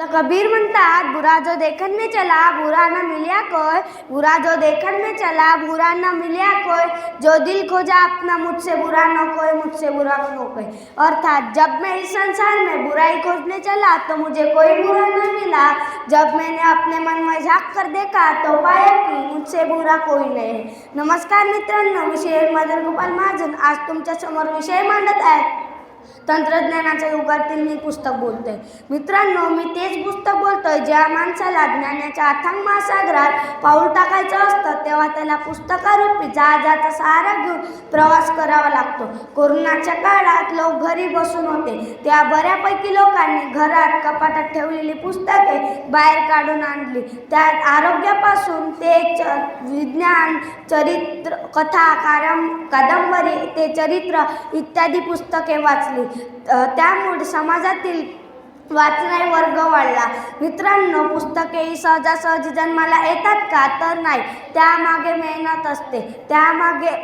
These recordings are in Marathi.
तो कबीर म्हणतात बुरा जो देखन में चला बुरा न मिलिया कोई बुरा जो देखन में चला बुरा न मिलिया कोई जो दिल खोजा अपना मुझसे बुरा न कोई मुझसे बुरा न हो कोई। अर्थात जब मैं इस संसार में बुराई खोजने चला तो मुझे कोई बुरा न मिला। जब मैंने अपने मन में झाँक कर देखा तो पाया की मुझसे बुरा कोई नाही नमस्कार मित्रांनो विषय मदन गोपाल महाजन. आज तुमच्यासमोर विषय मांडत आहे तंत्रज्ञानाच्या युगातील मी पुस्तक बोलतोय. मित्रांनो मी तेच पुस्तक बोलतोय ज्या माणसाला ज्ञानाच्या अथांग महासागरात पाऊल टाकायचं असतं तेव्हा त्याला पुस्तकारूपी जहाजाचा सहारा घेऊन प्रवास करावा लागतो. कोरोनाच्या काळात लोक घरी बसून होते. त्या बऱ्यापैकी लोकांनी घरात कपाटात ठेवलेली पुस्तके बाहेर काढून आणली. त्यात आरोग्यापासून ते च विज्ञान चरित्र कथा कारम कादंबरी ते चरित्र इत्यादी पुस्तके वाचली. त्यामुळे समाजातील वाचनाय वर्ग वाढला. मित्रांनो पुस्तके ही सहजासहजी जन्माला येतात का? तर नाही. त्यामागे मेहनत असते. त्यामागे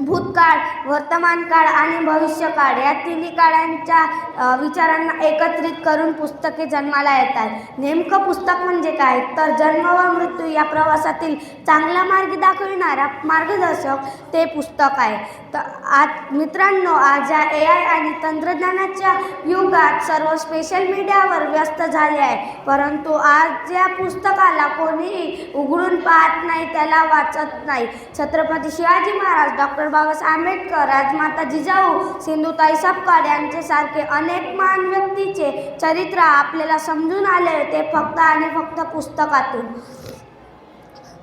भूतकाळ वर्तमान काळ आणि भविष्यकाळ या तिन्ही काळांच्या विचारांना एकत्रित करून पुस्तके जन्माला येतात. नेमकं पुस्तक म्हणजे काय? तर जन्म व मृत्यू या प्रवासातील चांगला मार्ग दाखविणारा मार्गदर्शक ते पुस्तक आहे. तर आज मित्रांनो आज या ए आय आणि तंत्रज्ञानाच्या युगात सर्व स्पेशल मीडियावर व्यस्त झाले आहे. परंतु आज या पुस्तकाला कोणीही उघडून पाहत नाही त्याला वाचत नाही. छत्रपती शिवाजी महाराज डॉक्टर डॉक्टर बाबासाहेब आंबेडकर राजमाता जिजाऊ सिंधुताई सपकाळ यांच्यासारखे अनेक महान व्यक्तीचे चरित्र आपल्याला समजून आले ते फक्त आणि फक्त पुस्तकातून.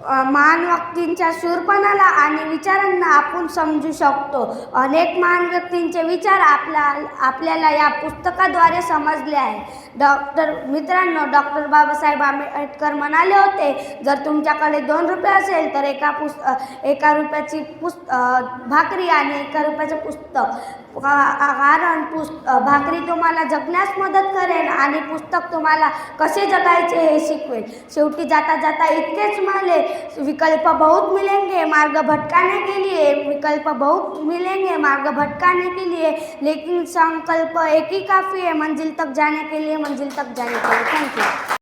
महान व्यक्तींच्या सूरपणाला आणि विचारांना आपण समजू शकतो. अनेक महान व्यक्तींचे विचार आपल्या आपल्याला या पुस्तकाद्वारे समजले आहे. डॉक्टर मित्रांनो डॉक्टर बाबासाहेब आंबेडकर म्हणाले होते जर तुमच्याकडे दोन रुपये असेल तर एका पुस् एका रुपयाची पुस्त भाकरी आणि एका रुपयाचं पुस्तक. कारण पुस् भाकरी तुम्हाला जगण्यास मदत करेल आणि पुस्तक तुम्हाला कसे जगायचे हे शिकवेल. शेवटी जाता जाता इतकेच म्हणाले विकल्प बहुत मिलेंगे मार्ग भटकाने के लिए, विकल्प बहुत मिलेंगे मार्ग भटकाने के लिए, लेकिन संकल्प एक ही काफ़ी है, मंजिल तक जाने के लिए, मंजिल तक जाने के लिए। Thank you